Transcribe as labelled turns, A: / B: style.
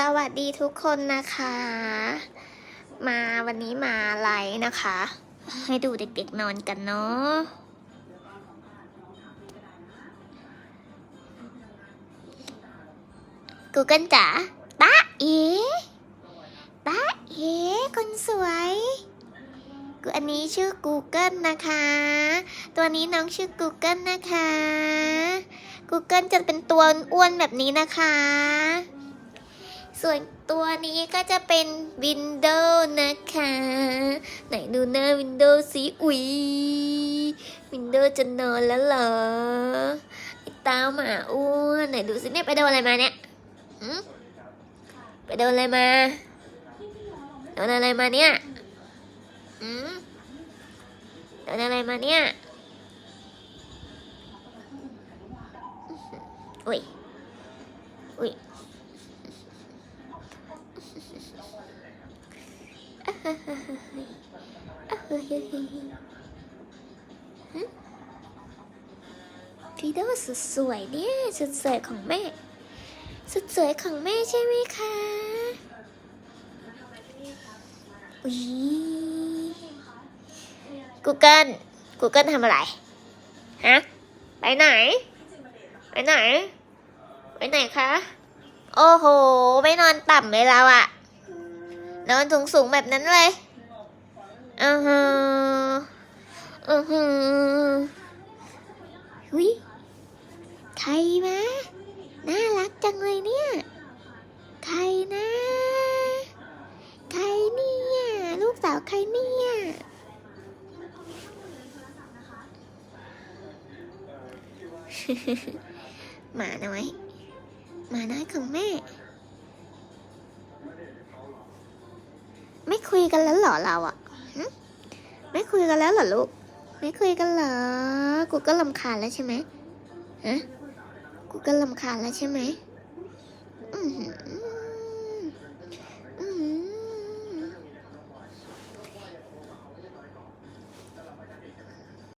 A: สวัสดีทุกคนนะคะ มาวันนี้มาไลฟ์นะคะ ให้ดูเด็กๆนอนกันเนาะกูเกิลจ๋าตาเอ๋ตาเอ๋คนสวยกูอันนี้ชื่อ Google นะคะ ตัวนี้น้องชื่อ Google นะคะ Google จะเป็นตัวอ้วนแบบนี้นะคะ ส่วนตัวนี้ก็จะเป็น Windows นะคะ ไหนดูหน้า Windows สิอุ๊ย Windows จะนอนแล้วเหรอไอ้ตาหมาอ้วนไหนดูสิเนี่ยไปโดนอะไรมาเนี่ยหืมไปโดนอะไรมาโดนอะไรมาเนี่ยหืมโดนอะไรมาเนี่ยอุ้ยอุ้ย พีโดสุดสวยเนี่ยสุดสวยของแม่ สุดสวยของแม่ใช่ไหมคะอุ๊ยกูเกิลกูเกิลทำอะไร ฮะ ไปไหน ไปไหน ไปไหนคะ โอ้โห ไม่นอนต่ำเลยเราอะนอนสูงสูงแบบนั้นเลย อือฮึอือฮึหุยใครมาน่ารักจังเลยเนี่ย ใครนะ ใครเนี่ย ลูกสาวใครเนี่ยหมาน้อย หมาน้อยของแม่ ไม่คุยกันแล้วเหรอเราอะ ไม่คุยกันแล้วเหรอลูก ไม่คุยกันเหรอ กูก็ลำคาญแล้วใช่ไหมฮะกูก็ลำคาญแล้วใช่ไหม